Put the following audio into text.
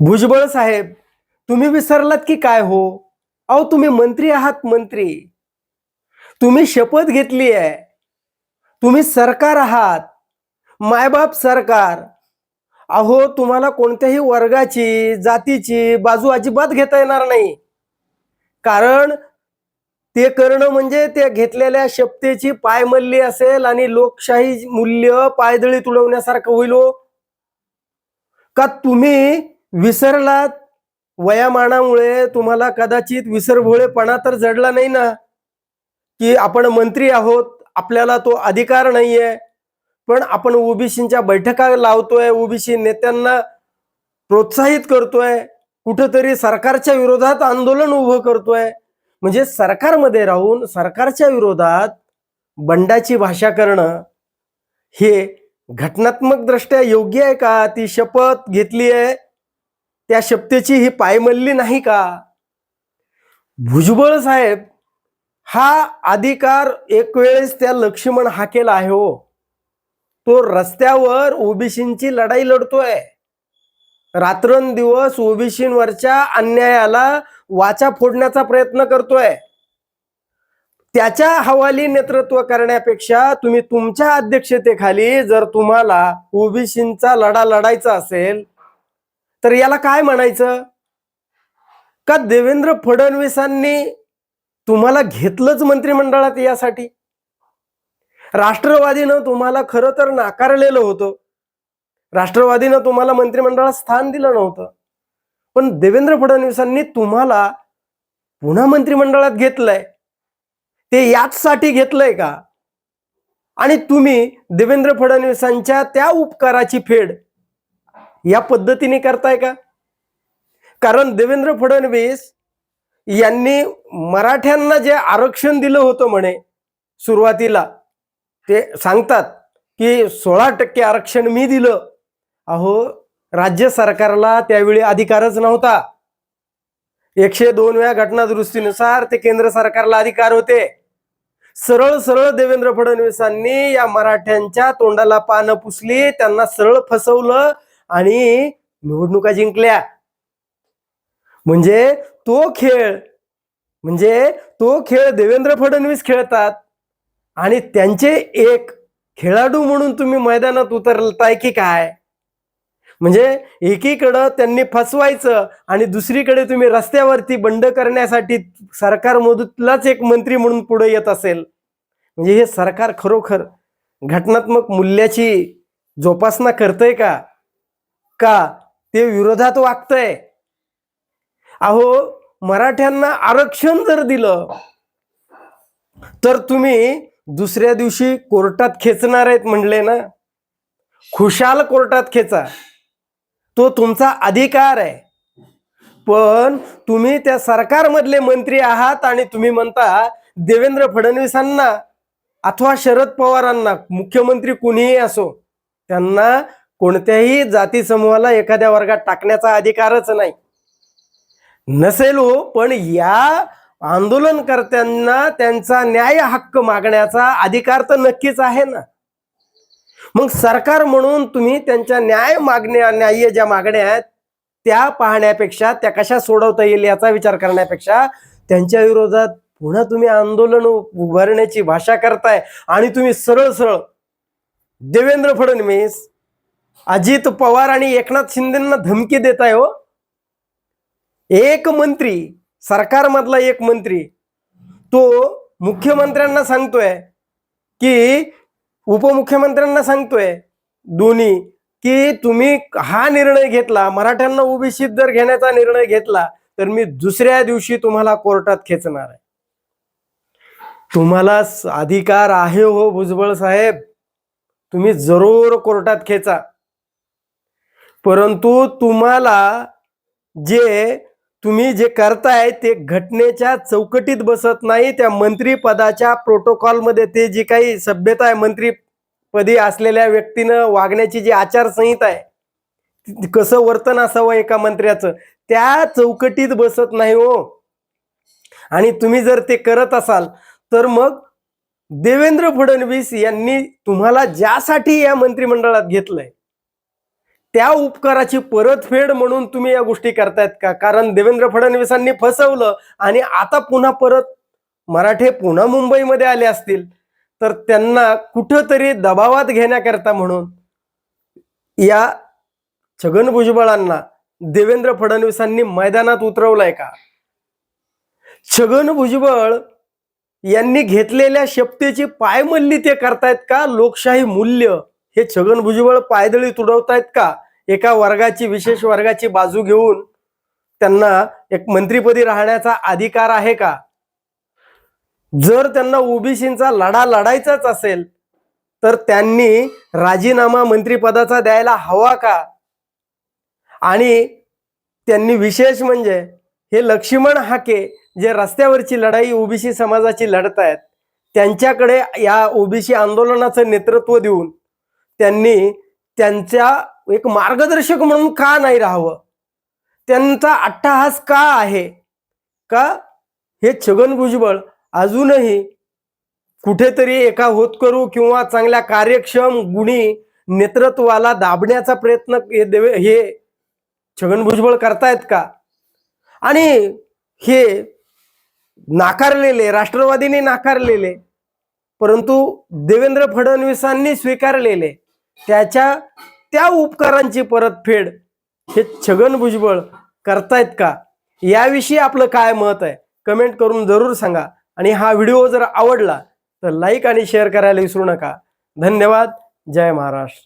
भुजबळ साहेब तुम्ही विसरलात की काय हो? अहो तुम्ही मंत्री आहात मंत्री. तुम्ही शपथ घेतली आहे. तुम्ही सरकार आहात. मायबाप सरकार. अहो तुम्हाला कोणत्याही वर्गाची जातीची बाजू अजिबात घेता येणार नाही. कारण ते करणं म्हणजे ते घेतलेल्या शपथेची पायमल्ली असेल आणि लोकशाही मूल्य पायदळी तुडवण्यासारखं होईल हो. का तुम्ही विसरलात वयामानामुळे तुम्हाला कदाचित विसरभोळेपणा तर जडला नाही ना? की आपण मंत्री आहोत आपल्याला तो अधिकार नाहीये. पण आपण ओबीसीच्या बैठका लावतोय ओबीसी नेत्यांना प्रोत्साहित करतोय कुठंतरी सरकारच्या विरोधात आंदोलन उभं करतोय. म्हणजे सरकारमध्ये राहून सरकारच्या विरोधात बंडाची भाषा करणं हे घटनात्मक दृष्ट्या योग्य आहे का? ती शपथ घेतली आहे त्या शपथेची ही पायमल्ली नाही का? भुजबळ साहेब हा अधिकार एक वेळेस त्या लक्ष्मण हाकेला आहे हो. तो रस्त्यावर ओबीसींची लढाई लढतोय. रात्रंदिवस ओबीसींवरच्या अन्यायाला वाचा फोडण्याचा प्रयत्न करतोय. त्याच्या हवाली नेतृत्व करण्यापेक्षा तुम्ही तुमच्या अध्यक्षतेखाली जर तुम्हाला ओबीसींचा लढा लढायचा असेल तर याला काय म्हणायचं? का देवेंद्र फडणवीसांनी तुम्हाला घेतलंच मंत्रिमंडळात यासाठी? राष्ट्रवादीनं तुम्हाला खरं तर नाकारलेलं होतं. राष्ट्रवादीनं तुम्हाला मंत्रिमंडळात स्थान दिलं नव्हतं. पण देवेंद्र फडणवीसांनी तुम्हाला पुन्हा मंत्रिमंडळात घेतलंय. ते याचसाठी घेतलंय का? आणि तुम्ही देवेंद्र फडणवीसांच्या त्या उपकाराची फेड या पद्धतीने करताय का? कारण देवेंद्र फडणवीस यांनी मराठ्यांना जे आरक्षण दिलं होतं म्हणे सुरुवातीला ते सांगतात की सोळा टक्के आरक्षण मी दिलं. अहो राज्य सरकारला त्यावेळी अधिकारच नव्हता. एकशे दोन वेळा घटना दुरुस्तीनुसार ते केंद्र सरकारला अधिकार होते. सरळ सरळ देवेंद्र फडणवीसांनी या मराठ्यांच्या तोंडाला पानं पुसली त्यांना सरळ फसवलं आणि निवडणुका जिंकल्या. म्हणजे तो खेळ म्हणजे तो खेळ देवेंद्र फडणवीस खेळतात आणि त्यांचे एक खेळाडू म्हणून तुम्ही मैदानात उतरताय की काय? म्हणजे एकीकडं त्यांनी फसवायचं आणि दुसरीकडे तुम्ही रस्त्यावरती बंड करण्यासाठी सरकार मधूतलाच एक मंत्री म्हणून पुढे येत असेल. म्हणजे हे सरकार खरोखर घटनात्मक मूल्याची जोपासना करतंय का? का? ते विरोधात वागतंय. अहो मराठ्यांना आरक्षण जर दिलं तर तुम्ही दुसऱ्या दिवशी कोर्टात खेचणार आहेत म्हणले ना. खुशाल कोर्टात खेचा. तो तुमचा अधिकार आहे. पण तुम्ही त्या सरकारमधले मंत्री आहात आणि तुम्ही म्हणता देवेंद्र फडणवीसांना अथवा शरद पवारांना मुख्यमंत्री कुणीही असो त्यांना कोणत्याही जाती समूहाला एखाद्या वर्गात टाकण्याचा अधिकारच नाही. नसेल हो पण या आंदोलनकर्त्यांना त्यांचा न्याय हक्क मागण्याचा अधिकार तर नक्कीच आहे ना. मग सरकार म्हणून तुम्ही त्यांच्या न्याय मागण्या न्याय्य ज्या मागण्या आहेत त्या पाहण्यापेक्षा त्या कशा सोडवता येईल याचा विचार करण्यापेक्षा त्यांच्या विरोधात पुन्हा तुम्ही आंदोलन उभारण्याची भाषा करताय आणि तुम्ही सरळ सरळ देवेंद्र फडणवीस अजित पवार आणि एकनाथ शिंदेना धमकी देताय हो. एक मंत्री सरकारमधला एक मंत्री तो मुख्यमंत्र्यांना सांगतोय की उपमुख्यमंत्र्यांना सांगतोय दोन्ही की तुम्ही हा निर्णय घेतला मराठ्यांना ओबीसीत जर घेण्याचा निर्णय घेतला तर मी दुसऱ्या दिवशी तुम्हाला कोर्टात खेचणार आहे. तुम्हाला अधिकार आहे हो भुजबळ साहेब. तुम्ही जरूर कोर्टात खेचा. परंतु तुम्हाला जे तुम्ही जे करताय ते घटनेच्या चौकटीत बसत नाही त्या मंत्रीपदाच्या प्रोटोकॉलमध्ये ते जी काही सभ्यता आहे मंत्रीपदी असलेल्या व्यक्तीनं वागण्याची जी आचारसंहिता आहे कसं वर्तन असावं एका मंत्र्याचं? त्या चौकटीत बसत नाही हो. आणि तुम्ही जर ते करत असाल तर मग देवेंद्र फडणवीस यांनी तुम्हाला ज्यासाठी या मंत्रिमंडळात घेतलंय त्या उपकाराची परतफेड म्हणून तुम्ही या गोष्टी करतायत का? कारण देवेंद्र फडणवीसांनी फसवलं आणि आता पुन्हा परत मराठे पुन्हा मुंबईमध्ये आले असतील. तर त्यांना कुठंतरी दबावात घेण्याकरता म्हणून या छगन भुजबळांना देवेंद्र फडणवीसांनी मैदानात उतरवलंय का? छगन भुजबळ यांनी घेतलेल्या शपथेची पायमल्ली ते करतायत का? लोकशाही मूल्य हे छगन भुजबळ पायदळी तुडवतायत का? एका वर्गाची विशेष वर्गाची बाजू घेऊन त्यांना एक मंत्रीपदी राहण्याचा अधिकार आहे का? जर त्यांना ओबीसींचा लढा लढायचाच असेल तर त्यांनी राजीनामा मंत्रिपदाचा द्यायला हवा का? आणि त्यांनी विशेष म्हणजे हे लक्ष्मण हाके जे रस्त्यावरची लढाई ओबीसी समाजाची लढतायत त्यांच्याकडे या ओबीसी आंदोलनाचं नेतृत्व देऊन त्यांनी त्यांच्या एक मार्गदर्शक म्हणून का नाही राहावं? त्यांचा अट्टहास का आहे? का? हे छगन भुजबळ अजूनही कुठेतरी एका होतकरू किंवा चांगल्या कार्यक्षम गुणी नेतृत्वाला दाबण्याचा प्रयत्न हे देवे हे छगन भुजबळ करतायत का? आणि हे नाकारलेले राष्ट्रवादीने नाकारलेले परंतु देवेंद्र फडणवीसांनी स्वीकारलेले त्याच्या त्या उपकारांची परतफेड हे छगन भुजबळ करतायत का? याविषयी आपलं काय मत आहे? कमेंट करून जरूर सांगा. आणि हा व्हिडिओ जर आवडला तर लाईक आणि शेअर करायला विसरू नका. धन्यवाद. जय महाराष्ट्र.